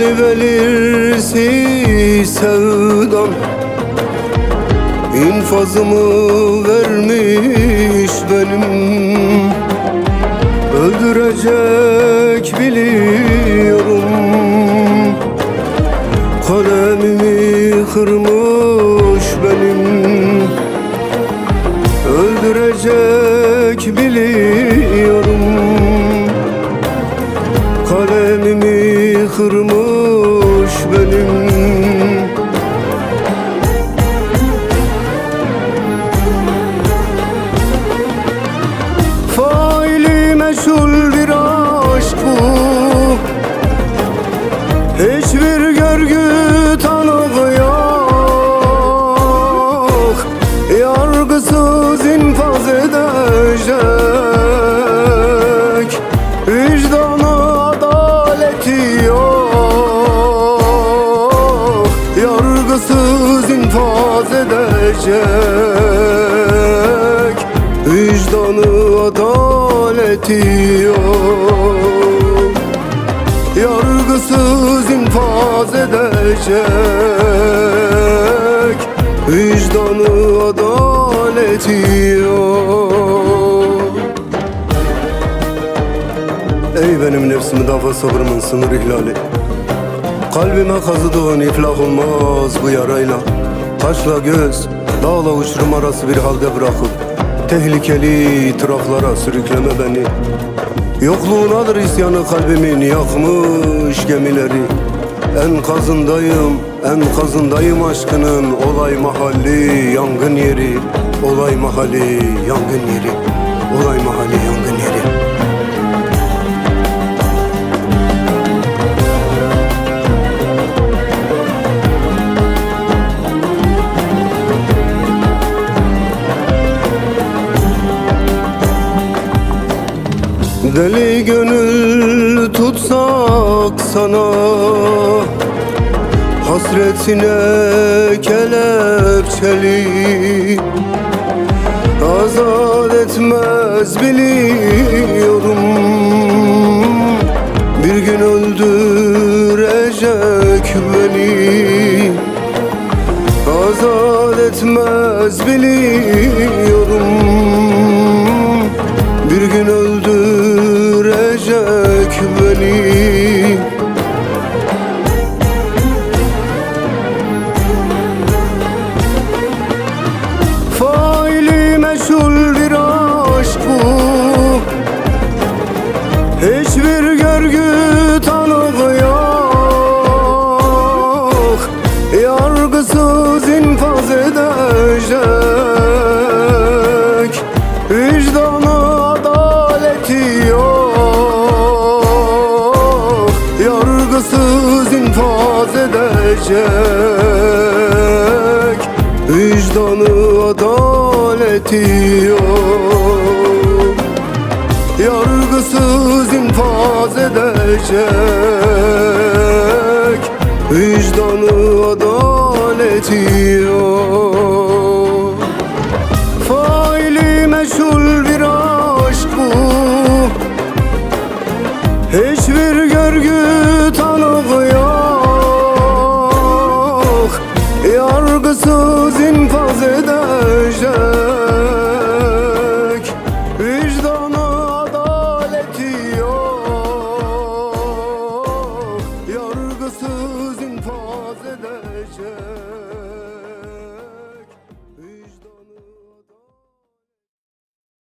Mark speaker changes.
Speaker 1: Hali belirsiz sevdam. İnfazımı vermiş benim. Öldürecek biliyorum. Kalemimi kırmış benim. Öldürecek biliyorum. Kalemimi kırmış Bir aşk bu. Hiçbir görgü tanığı yok. Yargısız infaz edecek. Vicdanı adaleti yok. Yargısız infaz edecek. Vicdanı adaleti yok Yargısız infaz edecek Vicdanı adaleti Ey benim nefs müdafaa sabrımın sınır ihlali. Kalbime kazıdığın iflah olmaz bu yarayla. Taşla göz, dağla uçurum arası bir halde bırakıp Tehlikeli tıraklara sürükleme beni. Yokluğunadır isyanı kalbimin yakmış gemileri. Enkazındayım, enkazındayım aşkının Olay mahalli, yangın yeri. Olay mahalli, yangın yeri. Olay mahalli, yangın yeri Deli gönül tutsak sana Hasretine kelepçeli. Azat etmez biliyorum Bir gün öldürecek beni. Azat etmez biliyorum öldürecek beni Faili meşhur bir aşk bu. Hiçbir görgü infaz edecek. Vicdanı adaleti yok Yargısız infaz edecek. Vicdanı adaleti yok Faili meşhur yok Yargısız infaz edecek